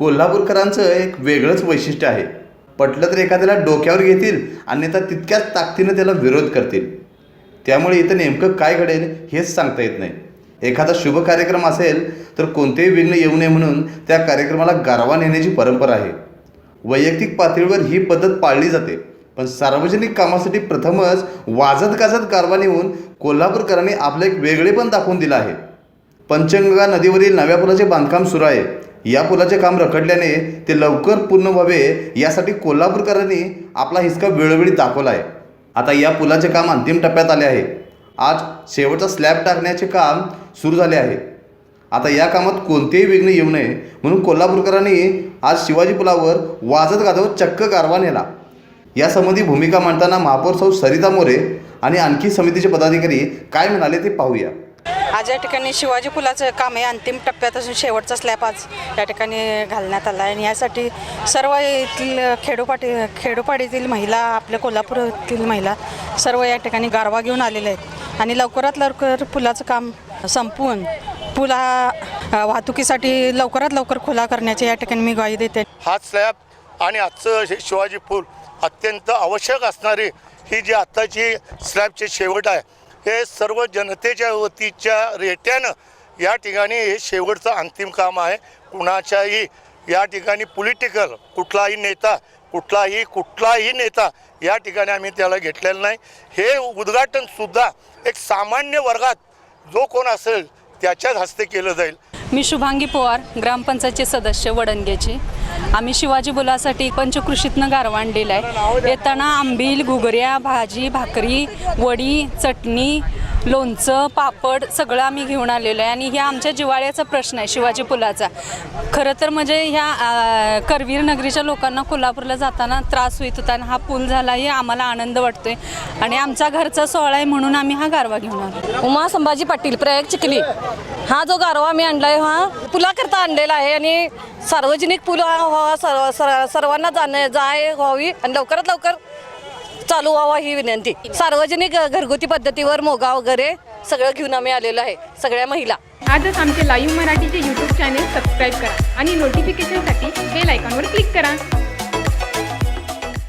कोल्हापूरकरांचं एक वेगळंच वैशिष्ट्य आहे. पटलं तर एखाद्याला डोक्यावर घेतील अन्यथा तितक्याच ताकदीनं त्याला विरोध करतील. त्यामुळे इथं नेमकं काय घडेल हेच सांगता येत नाही. एखादा शुभ कार्यक्रम असेल तर कोणतेही विघ्न येऊ नये म्हणून त्या कार्यक्रमाला गारवा नेण्याची परंपरा आहे. वैयक्तिक पातळीवर ही पद्धत पाळली जाते. पण सार्वजनिक कामासाठी प्रथमच वाजत गाजत गारवा नेऊन कोल्हापूरकरांनी आपलं एक वेगळेपण दाखवून दिलं आहे. पंचगंगा नदीवरील नव्या पुलाचे बांधकाम सुरू आहे. या पुलाचे काम रखडल्याने ते लवकर पूर्ण व्हावे यासाठी कोल्हापूरकरांनी आपला हिसका वेळोवेळी दाखवला आहे आता या पुलाचे काम अंतिम टप्प्यात आले आहे. आज शेवटचा स्लॅब टाकण्याचे काम सुरू झाले आहे. आता या कामात कोणतेही विघ्न येऊ नये म्हणून कोल्हापूरकरांनी आज शिवाजी पुलावर वाजत गाजवत चक्क कारवा नेला. यासंबंधी भूमिका मांडताना महापौर सौ सरिता मोरे आणि आणखी समितीचे पदाधिकारी काय म्हणाले ते पाहूया. आज या ठिकाणी शिवाजी पुलाचं काम हे अंतिम टप्प्यात असून शेवटचा स्लॅब आज या ठिकाणी घालण्यात आला आहे. आणि यासाठी सर्व येथील खेडोपाटी खेडोपाडीतील महिला आपल्या कोल्हापुरातील महिला सर्व या ठिकाणी गारवा घेऊन आलेले आहेत. आणि लवकरात लवकर पुलाचं काम संपवून पुला वाहतुकीसाठी लवकरात लवकर खुला करण्याची या ठिकाणी मी ग्वाही देते. हा स्लॅब आणि आजचं हे शिवाजी पूल अत्यंत आवश्यक असणारी ही जी आत्ताची स्लॅबची शेवट आहे हे सर्व जनतेच्या वतीच्या रेट्यानं या ठिकाणी हे शेवटचं अंतिम काम आहे. कुणाच्याही या ठिकाणी पॉलिटिकल कुठलाही नेता कुठलाही कुठलाही नेता या ठिकाणी आम्ही त्याला घेतलेलं नाही. हे उद्घाटनसुद्धा एक सामान्य वर्गात जो कोण असेल त्याच्याच हस्ते केलं जाईल. मी शुभांगी पवार ग्रामपंचायतचे सदस्य वडणग्याचे आम्ही शिवाजी बोलासाठी पंचकृषीतनं गारवाण दिलं आहे येताना आंबील घुगऱ्या भाजी भाकरी वडी चटणी लोणचं पापड सगळं आम्ही घेऊन आलेलो आहे. आणि ह्या आमच्या जिवाळ्याचा प्रश्न आहे शिवाजी पुलाचा. खरं तर म्हणजे ह्या करवीर नगरीच्या लोकांना कोल्हापूरला जाताना त्रास होत होता आणि हा पूल झाला हे आम्हाला आनंद वाटतोय. आणि आमचा घरचा सोहळा आहे म्हणून आम्ही हा गारवा घेऊन आलो. उमा संभाजी पाटील प्रयाग चिखली. हा जो गारवा मी आणलाय हा पुलाकरता आणलेला आहे आणि सार्वजनिक पूल हा सर्व सर्वांना जाणे जाय व्हावी आणि लवकरात लवकर चालू व्हावा ही विनंती. सार्वजनिक घरगुती पद्धतीवर मोगा वगैरे सगळं घेऊन आम्ही आलेलो आहे सगळ्या महिला. आजच आमचे लाईव्ह मराठीचे यूट्यूब चॅनेल सबस्क्राईब करा आणि नोटिफिकेशनसाठी बेल आयकॉनवर क्लिक करा.